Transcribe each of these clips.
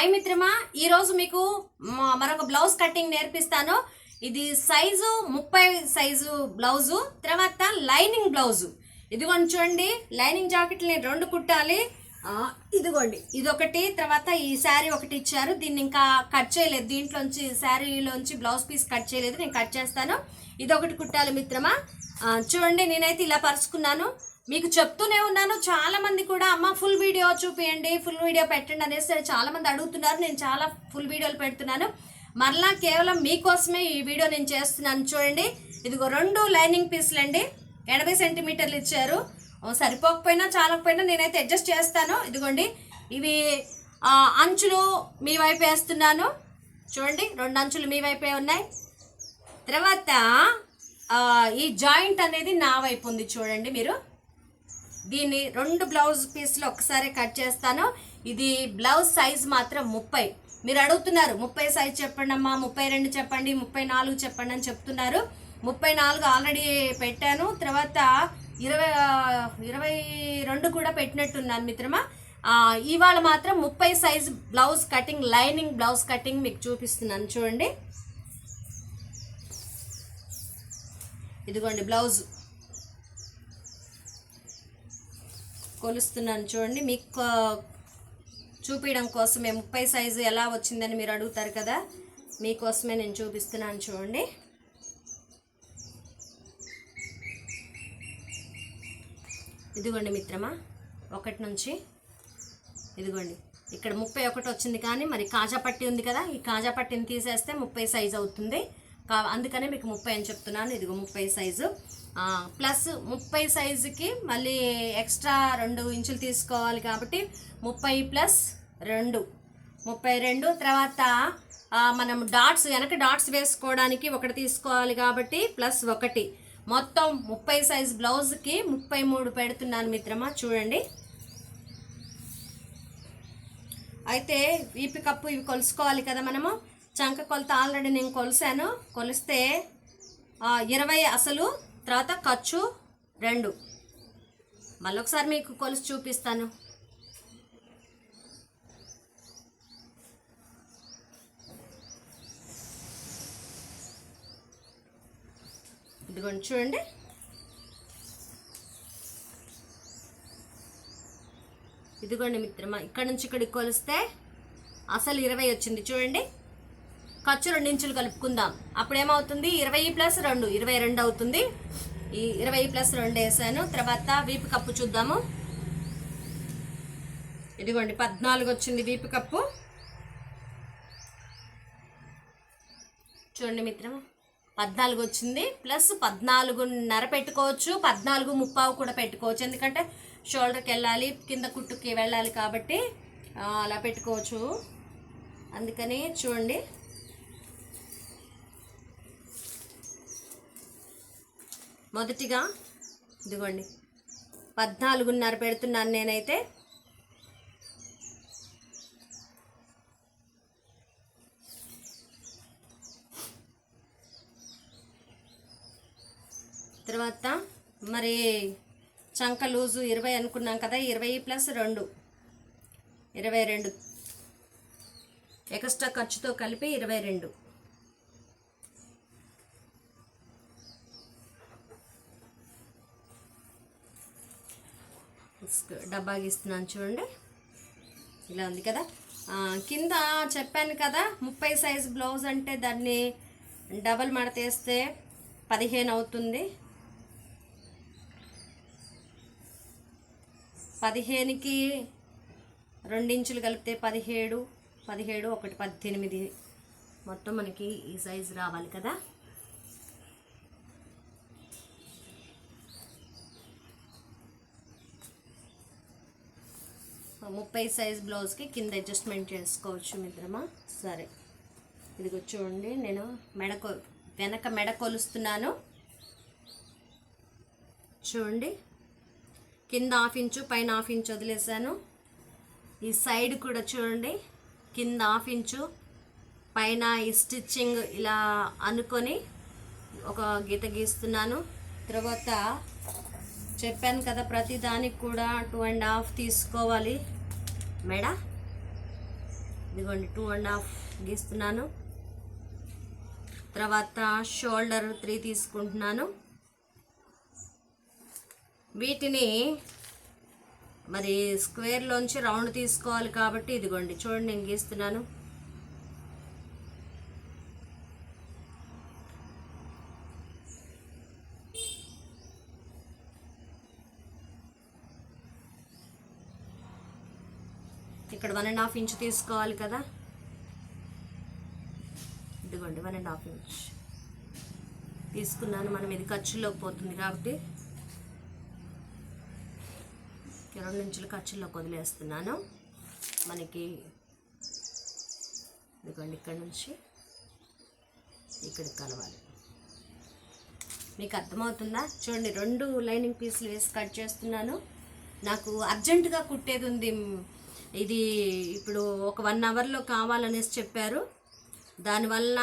Hi మిత్రమా ఈరోజు మీకు మరొక బ్లౌజ్ కటింగ్ నేర్పిస్తాను. ఇది సైజు ముప్పై సైజు బ్లౌజు తర్వాత లైనింగ్ బ్లౌజు. ఇదిగోండి చూడండి లైనింగ్ జాకెట్ని రెండు కుట్టాలి. ఇదిగోండి ఇదొకటి తర్వాత ఈ శారీ ఒకటి ఇచ్చారు. దీన్ని ఇంకా కట్ చేయలేదు దీంట్లోంచి శారీలోంచి బ్లౌజ్ పీస్ కట్ చేయలేదు నేను కట్ చేస్తాను. ఇదొకటి కుట్టాలి మిత్రమా. చూడండి నేనైతే ఇలా పరుచుకున్నాను. మీకు చెప్తూనే ఉన్నాను. చాలా మంది కూడా అమ్మ ఫుల్ వీడియో చూపియండి ఫుల్ వీడియో పెట్టండి అనేసి చాలా మంది అడుగుతున్నారు. నేను చాలా ఫుల్ వీడియోలు పెడుతున్నాను. మరలా కేవలం మీకోసమే ఈ వీడియో నేను చేస్తున్నాను. చూడండి ఇదిగో రెండు లైనింగ్ పీసులు అండి. ఎనభై సెంటీమీటర్లు ఇచ్చారు. సరిపోకపోయినా చాలకపోయినా నేనైతే అడ్జస్ట్ చేస్తాను. ఇదిగోండి ఇవి అంచులు మీ వైపు వేస్తున్నాను. చూడండి రెండు అంచులు మీ వైపే ఉన్నాయి. తర్వాత ఈ జాయింట్ అనేది నా వైపు ఉంది. చూడండి మీరు. దీన్ని రెండు బ్లౌజ్ పీస్లు ఒకసారి కట్ చేస్తాను. ఇది బ్లౌజ్ సైజ్ మాత్రం ముప్పై. మీరు అడుగుతున్నారు ముప్పై సైజ్ చెప్పండి అమ్మా ముప్పై రెండు చెప్పండి ముప్పై నాలుగు చెప్పండి అని చెప్తున్నారు. ముప్పై నాలుగు ఆల్రెడీ పెట్టాను. తర్వాత ఇరవై ఇరవై రెండు కూడా పెట్టినట్టున్నాను మిత్రమా. ఇవాళ మాత్రం ముప్పై size blouse cutting lining blouse cutting మీకు చూపిస్తున్నాను. చూడండి. ఇదిగోండి బ్లౌజ్. కొలుస్తున్నాను. చూడండి మీకు చూపించడం కోసమే ముప్పై సైజు ఎలా వచ్చిందని మీరు అడుగుతారు కదా? మీకోసమే నేను చూపిస్తున్నాను చూడండి. ఇదిగోండి మిత్రమా ఒకటి నుంచి ఇదిగోండి ఇక్కడ ముప్పై ఒకటి వచ్చింది కానీ మరి కాజా పట్టి ఉంది కదా ఈ కాజా పట్టిని తీసేస్తే ముప్పై సైజు అవుతుంది. కా అందుకనే మీకు ముప్పై అని చెప్తున్నాను. ఇదిగో ముప్పై సైజు ప్లస్ ముప్పై సైజుకి మళ్ళీ ఎక్స్ట్రా రెండు ఇంచులు తీసుకోవాలి కాబట్టి ముప్పై ప్లస్ రెండు. ముప్పై రెండు తర్వాత మనం డాట్స్ వెనక డాట్స్ వేసుకోవడానికి ఒకటి తీసుకోవాలి కాబట్టి ప్లస్ ఒకటి. మొత్తం ముప్పై సైజ్ బ్లౌజ్కి ముప్పై మూడు పెడుతున్నాను మిత్రమా. చూడండి. అయితే వీపి కప్పు ఇవి కొలుసుకోవాలి కదా మనము. చంక కొలత ఆల్రెడీ నేను కొలిసాను. కొలిస్తే ఇరవై అసలు తర్వాత ఖర్చు రెండు. మళ్ళొకసారి మీకు కొలిసి చూపిస్తాను. ఇదిగోండి చూడండి. ఇదిగోండి మిత్రమా ఇక్కడ నుంచి ఇక్కడికి కొలిస్తే అసలు ఇరవై వచ్చింది. చూడండి. ఖర్చు రెండు ఇంచులు కలుపుకుందాం. అప్పుడు ఏమవుతుంది ఇరవై ప్లస్ రెండు ఇరవై రెండు అవుతుంది. ఈ ఇరవై ప్లస్ రెండు వేసాను. తర్వాత వీపు కప్పు చూద్దాము. ఇదిగోండి పద్నాలుగు వచ్చింది వీపు కప్పు. చూడండి మిత్రమా పద్నాలుగు వచ్చింది. ప్లస్ పద్నాలుగున్నర పెట్టుకోవచ్చు. పద్నాలుగు ముప్పావు కూడా పెట్టుకోవచ్చు. ఎందుకంటే షోల్డర్కి వెళ్ళాలి కింద కుట్టుకి వెళ్ళాలి కాబట్టి అలా పెట్టుకోవచ్చు. అందుకని చూడండి. మొదటిగా ఇదిగోండి పద్నాలుగున్నర పెడుతున్నాను నేనైతే. తర్వాత మరి చంక లూజు ఇరవై అనుకున్నాం కదా ఇరవై ప్లస్ రెండు ఇరవై రెండు. ఎక్స్ట్రా ఖర్చుతో కలిపి ఇరవై రెండు. డబ్బా గీస్తున్నాను చూడండి. ఇలా ఉంది కదా. కింద చెప్పాను కదా ముప్పై సైజ్ బ్లౌజ్ అంటే దాన్ని డబల్ మడతేస్తే పదిహేను అవుతుంది. పదిహేనుకి రెండించులు కలిపితే పదిహేడు పదిహేడు ఒకటి పద్దెనిమిది. మొత్తం మనకి ఈ సైజు రావాలి కదా. ముప్పై సైజ్ బ్లౌజ్కి కింద అడ్జస్ట్మెంట్ చేసుకోవచ్చు మిత్రమా? సరే. ఇదిగో చూడండి నేను మెడ కొ వెనక మెడ కొలుస్తున్నాను. చూడండి కింద హాఫ్ ఇంచు పైన హాఫ్ ఇంచు వదిలేసాను ఈ సైడ్ కూడా చూడండి కింద హాఫ్ ఇంచు పైన ఈ స్టిచ్చింగ్ ఇలా అనుకొని ఒక గీత గీస్తున్నాను. తర్వాత చెప్పాను కదా ప్రతి దానికి కూడా టూ అండ్ హాఫ్ తీసుకోవాలి. మెడ? ఇదిగోండి టూ అండ్ హాఫ్ గీస్తున్నాను. తర్వాత షోల్డర్ త్రీ తీసుకుంటున్నాను. వీటిని మరి స్క్వేర్లోంచి రౌండ్ తీసుకోవాలి కాబట్టి ఇదిగోండి చూడండి నేను గీస్తున్నాను. ఇక్కడ వన్ అండ్ హాఫ్ ఇంచ్ తీసుకోవాలి కదా. ఇదిగోండి వన్ అండ్ హాఫ్ ఇంచ్ తీసుకున్నాను మనం ఇది ఖర్చుల్లోకి పోతుంది కాబట్టి. రెండు ఇంచులు ఖర్చుల్లోకి వదిలేస్తున్నాను. మనకి ఇదిగోండి ఇక్కడ నుంచి ఇక్కడికి కలవాలి. మీకు అర్థమవుతుందా? చూడండి రెండు లైనింగ్ పీసులు వేసి కట్ చేస్తున్నాను. నాకు అర్జెంటుగా కుట్టేది ఉంది ఇది ఇప్పుడు ఒక వన్ అవర్లో కావాలనేసి చెప్పారు. దానివల్ల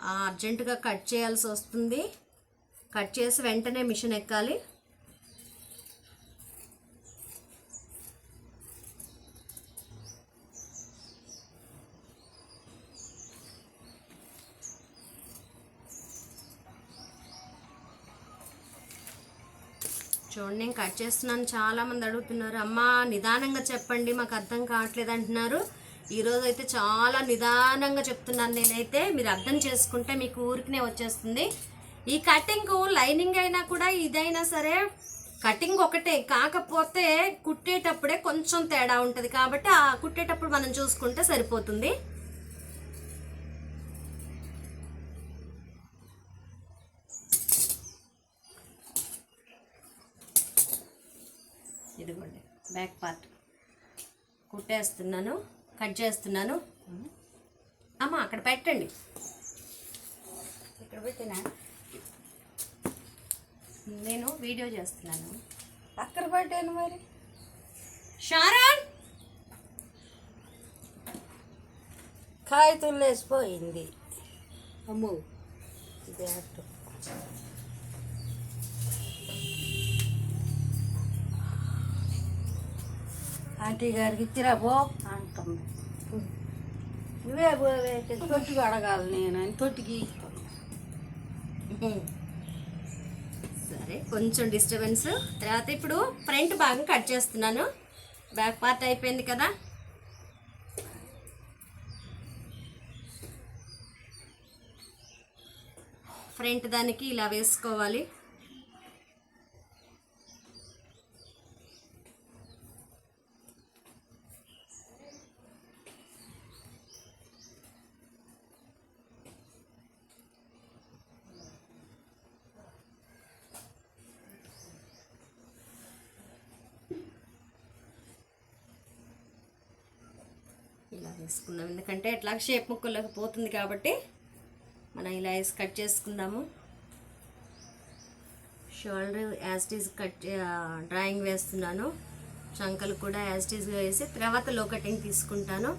అర్జెంటుగా కట్ చేయాల్సి వస్తుంది. కట్ చేసి వెంటనే మిషన్ ఎక్కాలి. చూడండి నేను కట్ చేస్తున్నాను. చాలా మంది అడుగుతున్నారు అమ్మ నిదానంగా చెప్పండి మాకు అర్థం కావట్లేదు అంటున్నారు. ఈరోజు అయితే చాలా నిదానంగా చెప్తున్నాను నేనైతే. మీరు అర్థం చేసుకుంటే మీకు ఊరికినే వచ్చేస్తుంది. ఈ కటింగ్ లైనింగ్ అయినా కూడా ఇదైనా సరే కటింగ్ ఒకటే. కాకపోతే కుట్టేటప్పుడే కొంచెం తేడా ఉంటుంది కాబట్టి ఆ కుట్టేటప్పుడు మనం చూసుకుంటే సరిపోతుంది ఇదిగోండి బ్యాక్ పార్ట్. కుట్టేస్తున్నాను కట్ చేస్తున్నాను. అమ్మ అక్కడ పెట్టండి. ఇక్కడ పెట్టినా? నేను వీడియో చేస్తున్నాను. అక్కడ పెట్టాను మరి. షారాన్! కాగితం లేసిపోయింది అమ్మో. ఇది ఆంటీ గారికి ఇచ్చిరా పో. అంటాం నువ్వే పోవే తొట్టి అడగాలి నేను అని తొట్టికి సరే కొంచెం డిస్టర్బెన్స్ తర్వాత ఇప్పుడు ఫ్రంట్ భాగం కట్ చేస్తున్నాను. బ్యాక్ పార్ట్ అయిపోయింది కదా? ఫ్రంట్ దానికి ఇలా వేసుకోవాలి ఇలా వేసుకుందాం ఎందుకంటే ఎట్లా షేప్ ముక్కల్లోకి పోతుంది కాబట్టి మనం ఇలా వేసి కట్ చేసుకుందాము. షోల్డర్ యాస్టీస్ కట్ డ్రాయింగ్ వేస్తున్నాను. చంకలు కూడా యాస్టీస్గా వేసి తర్వాత లో కటింగ్ తీసుకుంటాను.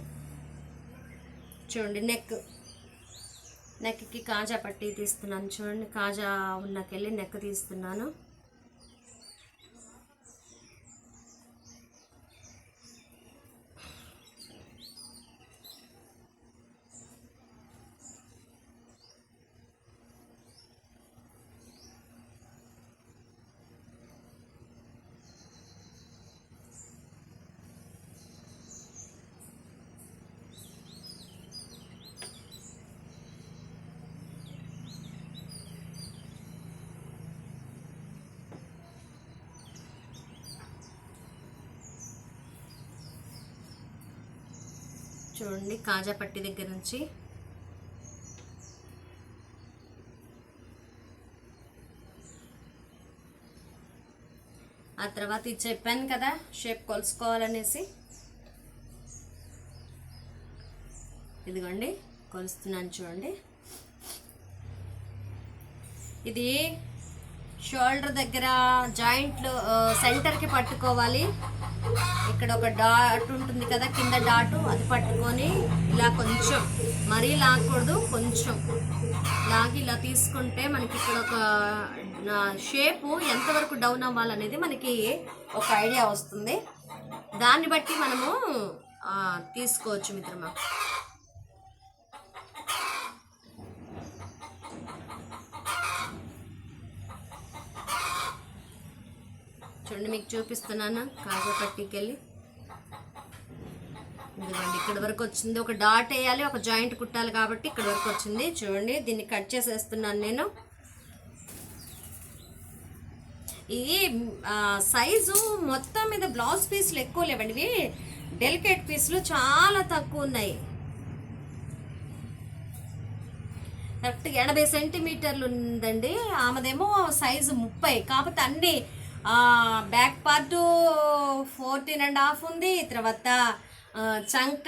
చూడండి నెక్ నెక్కి కాజా పట్టి తీస్తున్నాను. చూడండి కాజా ఉన్నకెళ్ళి నెక్ తీస్తున్నాను. చూడండి కాజా పట్టి దగ్గర నుంచి. ఆ తర్వాత ఇది చెప్పాను కదా షేప్ కొలుసుకోవాలనేసి. ఇదిగోండి కొలుస్తున్నాను చూడండి. ఇది షోల్డర్ దగ్గర జాయింట్లు సెంటర్కి పట్టుకోవాలి. ఇక్కడ ఒక డాట్ ఉంటుంది కదా కింద డాటు అది పట్టుకొని ఇలా కొంచెం మరీ లాగకూడదు కొంచెం. లాగి ఇలా తీసుకుంటే మనకి ఇక్కడ ఒక షేపు ఎంతవరకు డౌన్ అవ్వాలనేది మనకి ఒక ఐడియా వస్తుంది. దాన్ని బట్టి మనము తీసుకోవచ్చు మిత్రమా. చూడండి మీకు చూపిస్తున్నాను? కాజా పట్టీకి వెళ్ళి ఇదిగోండి ఇక్కడ వరకు వచ్చింది. ఒక డాట్ వేయాలి ఒక జాయింట్ కుట్టాలి కాబట్టి ఇక్కడ వరకు వచ్చింది. చూడండి దీన్ని కట్ చేసేస్తున్నాను నేను. ఇది సైజు మొత్తం మీద బ్లౌజ్ పీసులు ఎక్కువ లేవండి. ఇవి డెలికేట్ పీసులు చాలా తక్కువ ఉన్నాయి. కరెక్ట్ ఎనభై సెంటీమీటర్లు ఉందండి. ఆమెదేమో సైజు ముప్పై. కాకపోతే అన్ని back part fourteen and half ఉంది తర్వాత చంక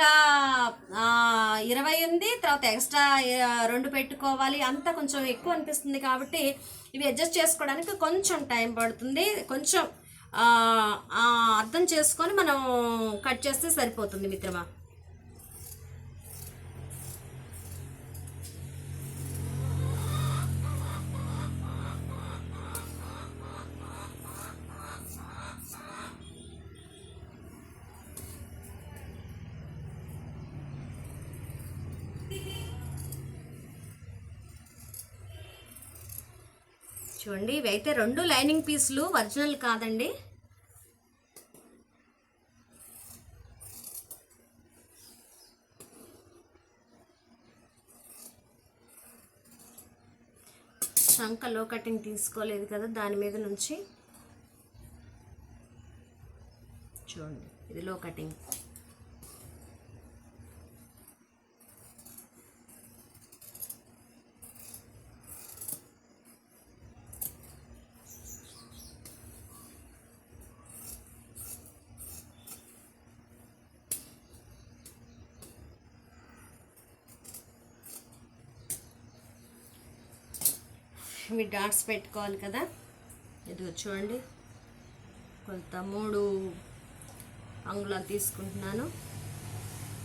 ఇరవై ఉంది తర్వాత ఎక్స్ట్రా రెండు పెట్టుకోవాలి అంతా కొంచెం ఎక్కువ అనిపిస్తుంది కాబట్టి ఇవి అడ్జస్ట్ చేసుకోవడానికి కొంచెం టైం పడుతుంది కొంచెం అర్థం చేసుకొని మనం కట్ చేస్తే సరిపోతుంది మిత్రమా? చూడండి. ఇవి అయితే రెండు లైనింగ్ పీసులు ఒరిజినల్ కాదండి. శంక లో కటింగ్ తీసుకోలేదు కదా దాని మీద నుంచి. చూడండి ఇది లో కటింగ్ ఇవి డాట్స్ పెట్టుకోవాలి కదా. ఇదిగో చూడండి. కొంత మూడు అంగుళాలు తీసుకుంటున్నాను.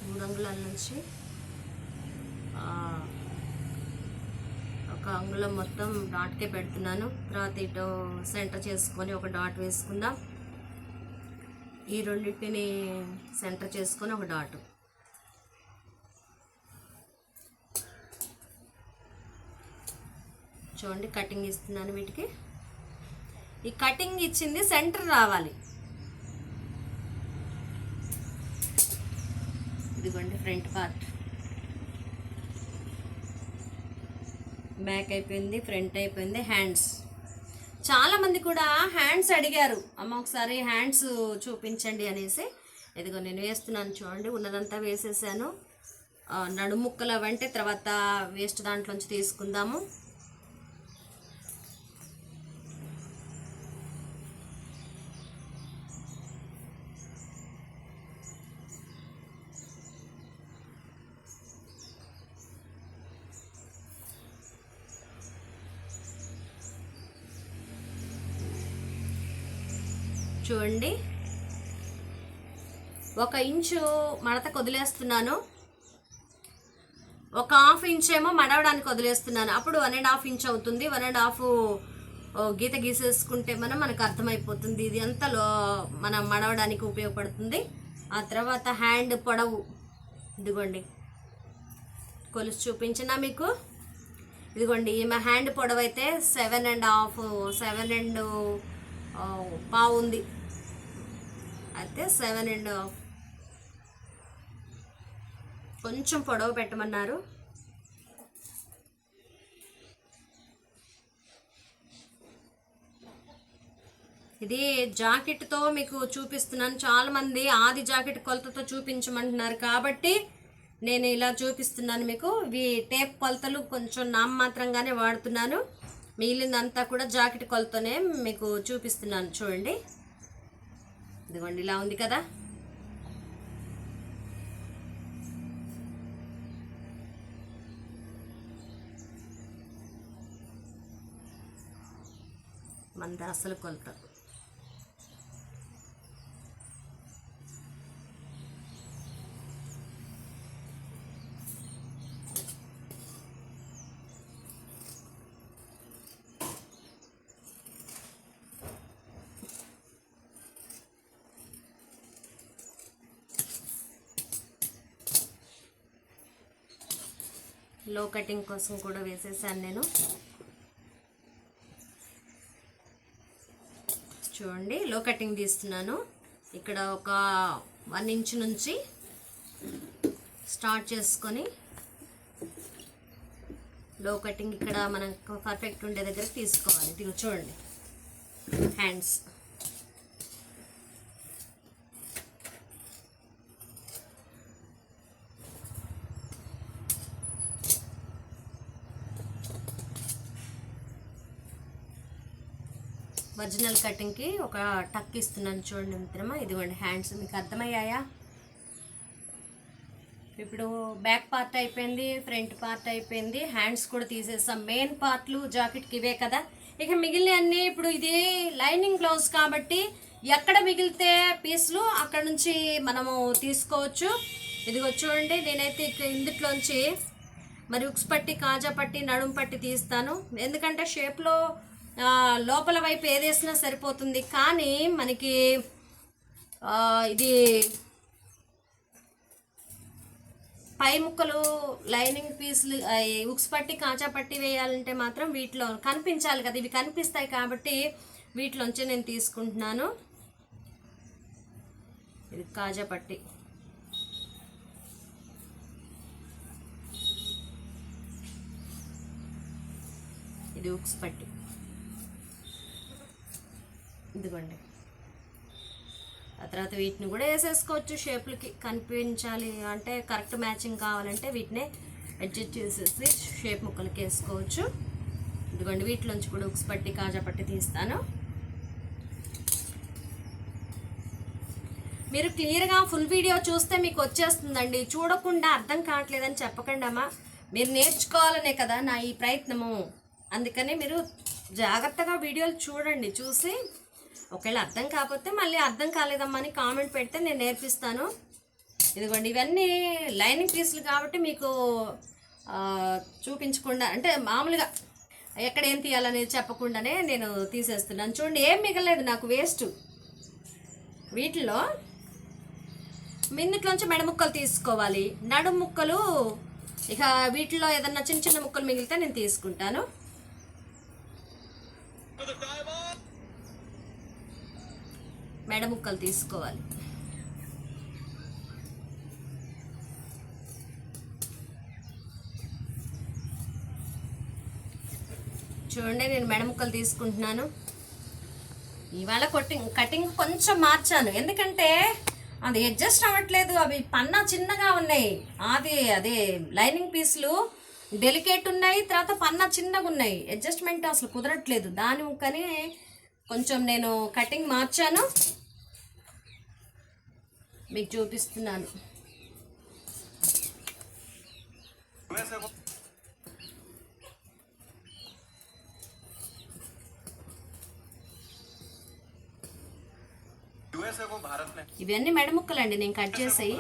మూడు అంగుళాల నుంచి ఒక అంగుళం మొత్తం డాట్కే పెడుతున్నాను. తర్వాత ఇటు సెంటర్ చేసుకొని ఒక డాట్ వేసుకుందాం. ఈ రెండింటిని సెంటర్ చేసుకొని ఒక డాట్. చూడండి కటింగ్ ఇస్తున్నాను వీటికి. ఈ కటింగ్ ఇచ్చింది సెంటర్ రావాలి. ఇదిగోండి ఫ్రంట్ పార్ట్ బ్యాక్ అయిపోయింది ఫ్రంట్ అయిపోయింది హ్యాండ్స్ చాలామంది కూడా హ్యాండ్స్ అడిగారు. అమ్మ ఒకసారి హ్యాండ్స్ చూపించండి అనేసి. ఇదిగో నేను వేస్తున్నాను చూడండి ఉన్నదంతా వేసేసాను. నడుముక్కలు అవంటే తర్వాత వేస్ట్ దాంట్లోంచి తీసుకుందాము. చూడండి. ఒక ఇంచు మడత వదిలేస్తున్నాను ఒక హాఫ్ ఇంచ్ ఏమో మడవడానికి వదిలేస్తున్నాను. అప్పుడు వన్ అండ్ హాఫ్ ఇంచ్ అవుతుంది. వన్ అండ్ హాఫ్ గీత గీసేసుకుంటే మనం మనకు అర్థమైపోతుంది. ఇది అంతా లో మనం మడవడానికి ఉపయోగపడుతుంది. ఆ తర్వాత హ్యాండ్ పొడవు. ఇదిగోండి. కొలుసు చూపించినా మీకు. ఇదిగోండి ఈమె హ్యాండ్ పొడవైతే అయితే seven and half seven and పావు ఉంది. అయితే సెవెన్ అండ్ హాఫ్ కొంచెం పొడవు పెట్టమన్నారు. ఇది జాకెట్తో మీకు చూపిస్తున్నాను. చాలామంది ఆది జాకెట్ కొలతతో చూపించమంటున్నారు కాబట్టి నేను ఇలా చూపిస్తున్నాను మీకు. ఇవి టేప్ కొలతలు కొంచెం నామమాత్రంగానే వాడుతున్నాను. మిగిలిందంతా కూడా జాకెట్ కొలతోనే మీకు చూపిస్తున్నాను. చూడండి. ఇదిగోండి ఇలా ఉంది కదా. మంద అసలు కొలుతారు లో కటింగ్ కోసం కూడా వేసేసాను నేను. చూడండి లో కటింగ్ తీస్తున్నాను. ఇక్కడ ఒక వన్ ఇంచ్ నుంచి స్టార్ట్ చేసుకొని లో కటింగ్ ఇక్కడ మనం పర్ఫెక్ట్ ఉండే దగ్గర తీసుకోవాలి. చూడండి. హ్యాండ్స్ ఒరిజినల్ కటింగ్కి ఒక టక్ ఇస్తున్నాను చూడండి మిత్రమా. ఇదిగోండి హ్యాండ్స్ మీకు అర్థమయ్యాయా? ఇప్పుడు బ్యాక్ పార్ట్ అయిపోయింది ఫ్రంట్ పార్ట్ అయిపోయింది. హ్యాండ్స్ కూడా తీసేస్తాం మెయిన్ పార్ట్లు జాకెట్కి ఇవే కదా. ఇక మిగిలిన అన్ని ఇప్పుడు ఇది లైనింగ్ బ్లౌజ్ కాబట్టి ఎక్కడ మిగిలితే పీసులు అక్కడ నుంచి మనము తీసుకోవచ్చు. ఇదిగో చూడండి నేనైతే ఇక్కడ ఇందుట్లోంచి మరి ఉక్స్ పట్టి కాజా పట్టి నడుం పట్టి తీస్తాను. ఎందుకంటే షేప్లో లోపల వైపు ఏదేసినా సరిపోతుంది. కానీ మనకి ఇది పై ముక్కలు లైనింగ్ పీసులు ఉక్స్ పట్టి కాచా పట్టి వేయాలంటే మాత్రం వీటిలో కనిపించాలి కదా. ఇవి కనిపిస్తాయి కాబట్టి వీటిలోంచి నేను తీసుకుంటున్నాను. ఇది కాజా పట్టి. ఇది ఉక్స్ పట్టి. ఇదిగోండి. ఆ తర్వాత వీటిని కూడా వేసేసుకోవచ్చు షేప్లకి. కనిపించాలి అంటే కరెక్ట్ మ్యాచింగ్ కావాలంటే వీటినే అడ్జస్ట్ చేసేసి షేప్ ముక్కలకి వేసుకోవచ్చు. ఇదిగోండి వీటిలోంచి కూడా ఉక్స్ పట్టి కాజా పట్టి తీస్తాను. మీరు క్లియర్గా ఫుల్ వీడియో చూస్తే మీకు వచ్చేస్తుందండి. చూడకుండా అర్థం కావట్లేదని చెప్పకండి అమ్మా. మీరు నేర్చుకోవాలనే కదా నా ఈ ప్రయత్నము. అందుకని మీరు జాగ్రత్తగా వీడియోలు చూడండి చూసి ఒకవేళ అర్థం కాకపోతే మళ్ళీ అర్థం కాలేదమ్మా అని కామెంట్ పెడితే నేను నేర్పిస్తాను. ఇదిగోండి ఇవన్నీ లైనింగ్ పీసులు కాబట్టి మీకు చూపించకుండా అంటే మామూలుగా ఎక్కడ ఏం తీయాలనేది చెప్పకుండానే నేను తీసేస్తున్నాను. చూడండి ఏం మిగలేదు నాకు వేస్ట్. వీటిలో మిన్నిట్లోంచి మెడ ముక్కలు తీసుకోవాలి. నడుము ముక్కలు ఇక వీటిలో ఏదన్నా చిన్న చిన్న ముక్కలు మిగిలితే నేను తీసుకుంటాను. మెడ ముక్కలు తీసుకోవాలి. చూడండి నేను మెడ ముక్కలు తీసుకుంటున్నాను. ఇవాళ కటింగ్ కటింగ్ కొంచెం మార్చాను. ఎందుకంటే అది అడ్జస్ట్ అవ్వట్లేదు. అవి పన్నా చిన్నగా ఉన్నాయి. అది అదే లైనింగ్ పీసులు డెలికేట్ ఉన్నాయి. తర్వాత పన్నా చిన్నగా ఉన్నాయి. అడ్జస్ట్మెంట్ అసలు కుదరట్లేదు. దాని కానీ కొంచెం నేను కటింగ్ మార్చాను. మీకు చూపిస్తున్నాను. ఇవన్నీ మెడముక్కలండి నేను కట్ చేసాయి.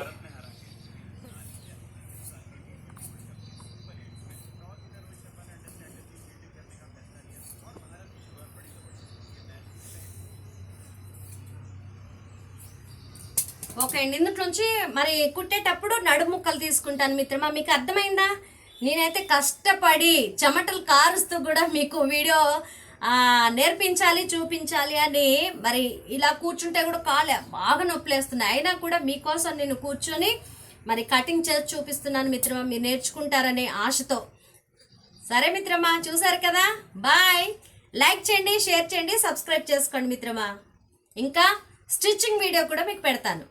ఓకే అండి ఇందులోంచి మరి కుట్టేటప్పుడు నడుముక్కలు తీసుకుంటాను మిత్రమా మీకు అర్థమైందా? నేనైతే కష్టపడి చెమటలు కారుస్తూ కూడా మీకు వీడియో నేర్పించాలి చూపించాలి అని మరి ఇలా కూర్చుంటే కూడా కాలే బాగా నొప్పులేస్తున్నాయి. అయినా కూడా మీకోసం నేను కూర్చొని మరి కటింగ్ చేసి చూపిస్తున్నాను మిత్రమా మీరు నేర్చుకుంటారనే ఆశతో. సరే మిత్రమా చూసారు కదా? బాయ్. లైక్ చేయండి షేర్ చేయండి సబ్స్క్రైబ్ చేసుకోండి మిత్రమా. ఇంకా స్టిచ్చింగ్ వీడియో కూడా మీకు పెడతాను.